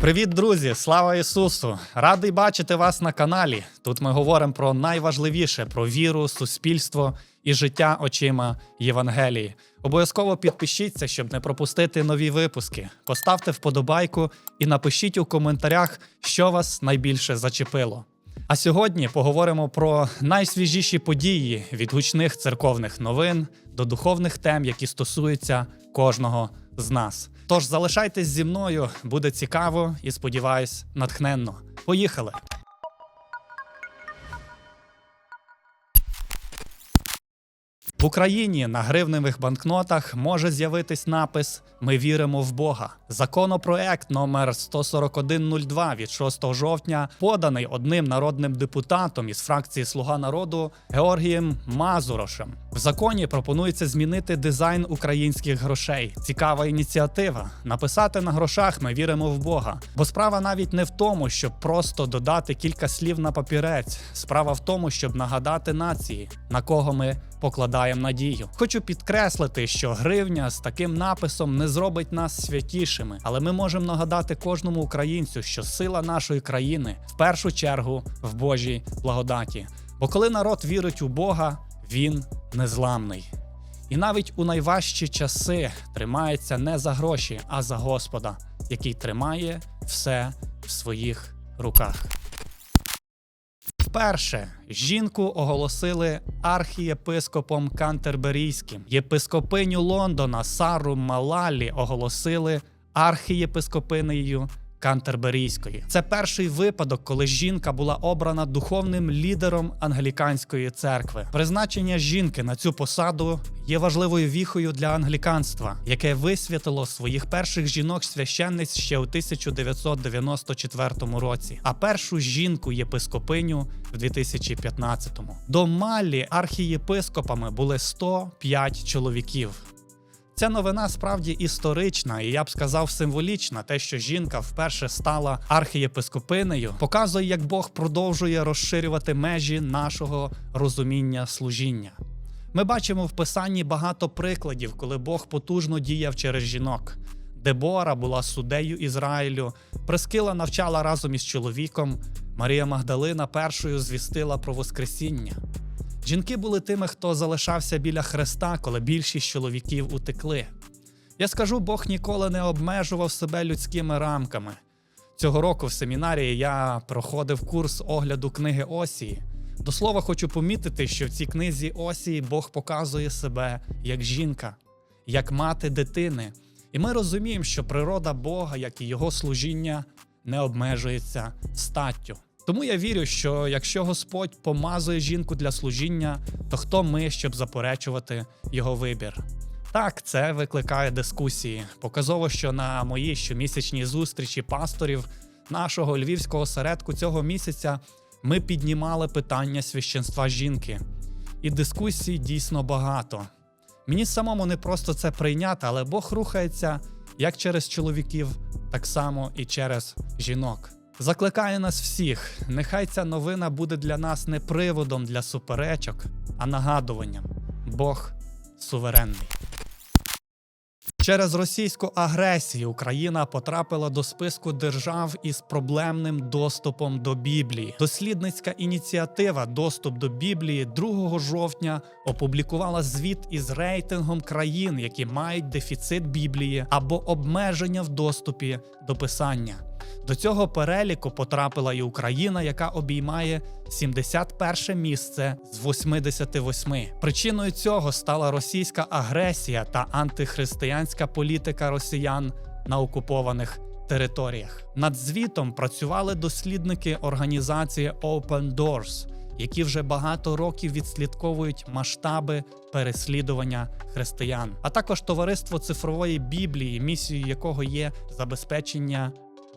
Привіт, друзі! Слава Ісусу! Радий бачити вас на каналі. Тут ми говоримо про найважливіше про віру, суспільство і життя очима Євангелії. Обов'язково підпишіться, щоб не пропустити нові випуски. Поставте вподобайку і напишіть у коментарях, що вас найбільше зачепило. А сьогодні поговоримо про найсвіжіші події від гучних церковних новин до духовних тем, які стосуються кожного з нас. Тож залишайтесь зі мною, буде цікаво і сподіваюсь, натхненно. Поїхали! В Україні на гривневих банкнотах може з'явитись напис Ми віримо в Бога. Законопроект номер 14102 від 6 жовтня поданий одним народним депутатом із фракції Слуга народу Георгієм Мазурошем. В законі пропонується змінити дизайн українських грошей. Цікава ініціатива. Написати на грошах Ми віримо в Бога. Бо справа навіть не в тому, щоб просто додати кілька слів на папірець. Справа в тому, щоб нагадати нації, на кого ми покладаємо надію. Хочу підкреслити, що гривня з таким написом не зробить нас святішими, але ми можемо нагадати кожному українцю, що сила нашої країни в першу чергу в Божій благодаті. Бо коли народ вірить у Бога, він незламний. І навіть у найважчі часи тримається не за гроші, а за Господа, який тримає все в своїх руках. Вперше жінку оголосили архієпископом Кантерберійським. Єпископиню Лондона Сару Малалі оголосили архієпископинею Кантерберійської. Це перший випадок, коли жінка була обрана духовним лідером англіканської церкви. Призначення жінки на цю посаду є важливою віхою для англіканства, яке висвятило своїх перших жінок священниць ще у 1994 році, а першу жінку єпископиню в 2015-му. До Маллі архієпископами були 105 чоловіків. Ця новина справді історична, і я б сказав символічна. Те, що жінка вперше стала архієпископинею, показує, як Бог продовжує розширювати межі нашого розуміння служіння. Ми бачимо в писанні багато прикладів, коли Бог потужно діяв через жінок. Дебора була суддею Ізраїлю, Прескила навчала разом із чоловіком. Марія Магдалина першою звістила про Воскресіння. Жінки були тими, хто залишався біля Христа, коли більшість чоловіків утекли. Я скажу, Бог ніколи не обмежував себе людськими рамками. Цього року в семінарії я проходив курс огляду книги Осії. До слова, хочу помітити, що в цій книзі Осії Бог показує себе як жінка, як мати дитини. І ми розуміємо, що природа Бога, як і його служіння, не обмежується статтю. Тому я вірю, що якщо Господь помазує жінку для служіння, то хто ми, щоб заперечувати його вибір? Так, це викликає дискусії. Показово, що на моїй щомісячній зустрічі пасторів нашого львівського осередку цього місяця ми піднімали питання священства жінки. І дискусій дійсно багато. Мені самому не просто це прийняти, але Бог рухається як через чоловіків, так само і через жінок. Закликає нас всіх. Нехай ця новина буде для нас не приводом для суперечок, а нагадуванням. Бог суверенний. Через російську агресію Україна потрапила до списку держав із проблемним доступом до Біблії. Дослідницька ініціатива Доступ до Біблії 2 жовтня опублікувала звіт із рейтингом країн, які мають дефіцит Біблії або обмеження в доступі до писання. До цього переліку потрапила і Україна, яка обіймає 71 місце з 88. Причиною цього стала російська агресія та антихристиянська політика росіян на окупованих територіях. Над звітом працювали дослідники організації Open Doors, які вже багато років відслідковують масштаби переслідування християн, а також товариство цифрової біблії, місією якого є забезпечення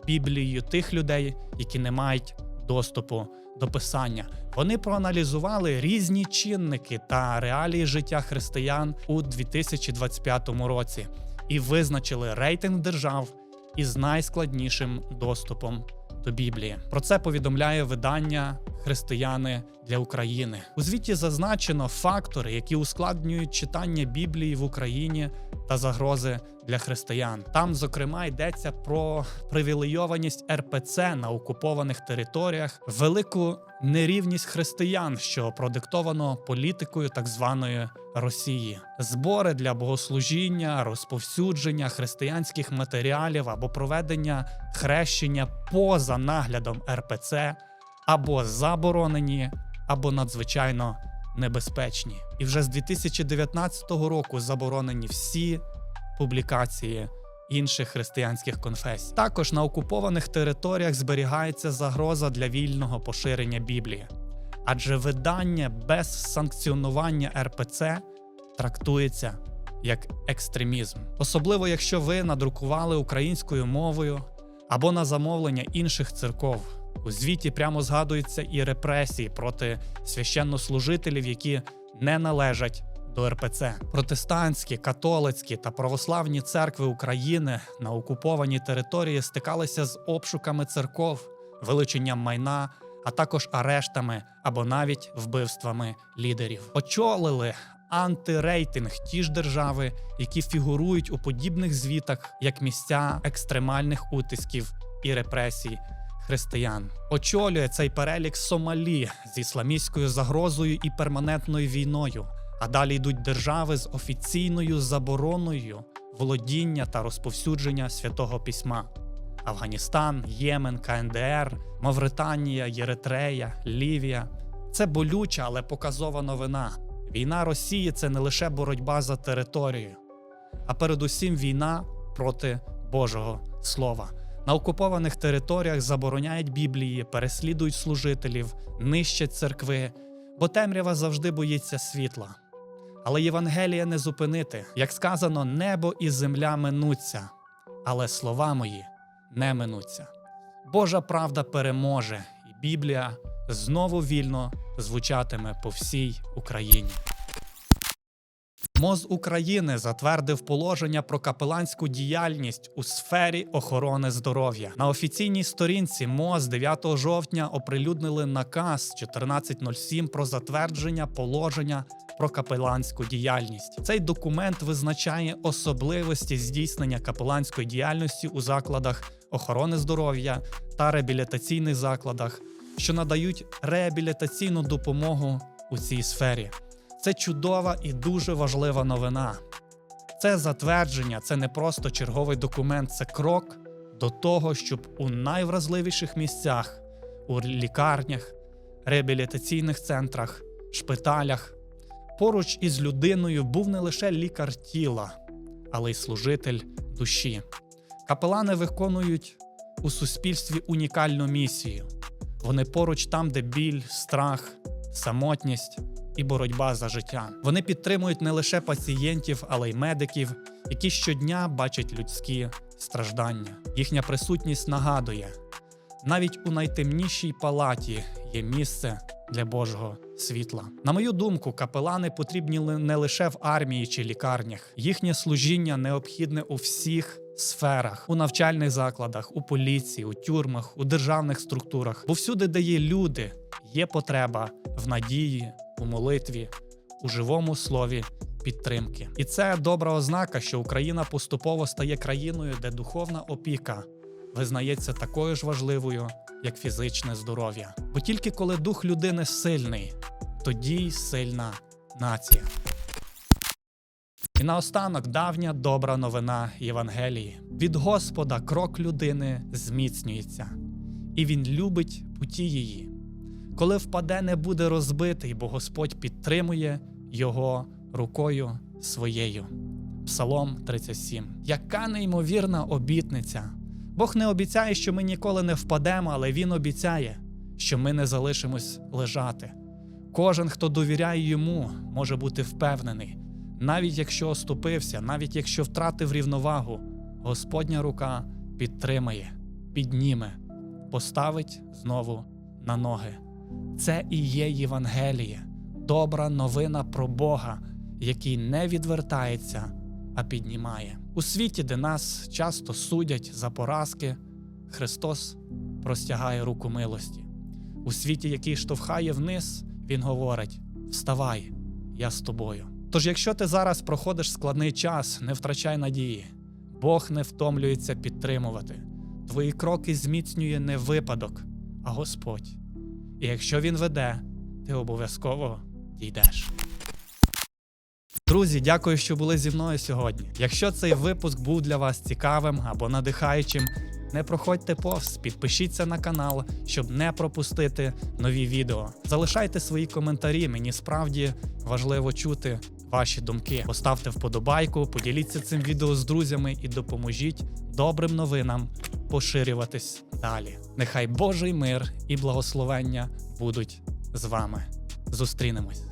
Біблією тих людей, які не мають доступу до писання. Вони проаналізували різні чинники та реалії життя християн у 2025 році і визначили рейтинг держав із найскладнішим доступом до Біблії. Про це повідомляє видання християни для України. У звіті зазначено фактори, які ускладнюють читання Біблії в Україні та загрози для християн. Там, зокрема, йдеться про привілейованість РПЦ на окупованих територіях, велику нерівність християн, що продиктовано політикою так званої Росії, збори для богослужіння, розповсюдження християнських матеріалів або проведення хрещення поза наглядом РПЦ або заборонені, або надзвичайно небезпечні. І вже з 2019 року заборонені всі публікації інших християнських конфесій. Також на окупованих територіях зберігається загроза для вільного поширення Біблії, адже видання без санкціонування РПЦ трактується як екстремізм, особливо якщо ви надрукували українською мовою або на замовлення інших церков. У звіті прямо згадуються і репресії проти священнослужителів, які не належать до РПЦ. Протестантські, католицькі та православні церкви України на окупованій території стикалися з обшуками церков, вилученням майна, а також арештами або навіть вбивствами лідерів. Очолили антирейтинг ті ж держави, які фігурують у подібних звітах як місця екстремальних утисків і репресій християн. Очолює цей перелік Сомалі з ісламістською загрозою і перманентною війною. А далі йдуть держави з офіційною забороною володіння та розповсюдження святого письма: Афганістан, Ємен, КНДР, Мавританія, Єретрея, Лівія. Це болюча, але показова новина. Війна Росії це не лише боротьба за територію, а передусім війна проти Божого Слова. На окупованих територіях забороняють Біблії, переслідують служителів, нищать церкви, бо темрява завжди боїться світла. Але Євангелія не зупинити. Як сказано, небо і земля минуться, але слова мої не минуться. Божа правда переможе, і Біблія знову вільно звучатиме по всій Україні. МОЗ України затвердив положення про капеланську діяльність у сфері охорони здоров'я. На офіційній сторінці МОЗ 9 жовтня оприлюднили наказ 1407 про затвердження положення про капеланську діяльність. Цей документ визначає особливості здійснення капеланської діяльності у закладах охорони здоров'я та реабілітаційних закладах, що надають реабілітаційну допомогу у цій сфері. Це чудова і дуже важлива новина. Це затвердження, це не просто черговий документ, це крок до того, щоб у найвразливіших місцях, у лікарнях, реабілітаційних центрах, шпиталях, поруч із людиною був не лише лікар тіла, але й служитель душі. Капелани виконують у суспільстві унікальну місію. Вони поруч там, де біль, страх, самотність і боротьба за життя. Вони підтримують не лише пацієнтів, але й медиків, які щодня бачать людські страждання. Їхня присутність нагадує: навіть у найтемнішій палаті є місце для Божого світла. На мою думку, капелани потрібні не лише в армії чи лікарнях. Їхнє служіння необхідне у всіх. Сферах у навчальних закладах, у поліції, у тюрмах, у державних структурах, бо всюди, де є люди, є потреба в надії, у молитві, у живому слові підтримки. І це добра ознака, що Україна поступово стає країною, де духовна опіка визнається такою ж важливою, як фізичне здоров'я. Бо тільки коли дух людини сильний, тоді й сильна нація. І наостанок давня добра новина Євангелії. Від Господа крок людини зміцнюється, і він любить путі її. Коли впаде, не буде розбитий, бо Господь підтримує його рукою своєю. Псалом 37. Яка неймовірна обітниця! Бог не обіцяє, що ми ніколи не впадемо, але Він обіцяє, що ми не залишимось лежати. Кожен, хто довіряє йому, може бути впевнений, навіть якщо оступився, навіть якщо втратив рівновагу, Господня рука підтримає, підніме, поставить знову на ноги. Це і є Євангеліє, добра новина про Бога, який не відвертається, а піднімає. У світі, де нас часто судять за поразки, Христос простягає руку милості. У світі, який штовхає вниз, він говорить: Вставай, я з тобою. Тож, якщо ти зараз проходиш складний час, не втрачай надії. Бог не втомлюється підтримувати. Твої кроки зміцнює не випадок, а Господь. І якщо він веде, ти обов'язково дійдеш. Друзі, дякую, що були зі мною сьогодні. Якщо цей випуск був для вас цікавим або надихаючим, не проходьте повз, підпишіться на канал, щоб не пропустити нові відео. Залишайте свої коментарі. Мені справді важливо чути ваші думки. Поставте вподобайку, поділіться цим відео з друзями і допоможіть добрим новинам поширюватись далі. Нехай Божий мир і благословення будуть з вами. Зустрінемось.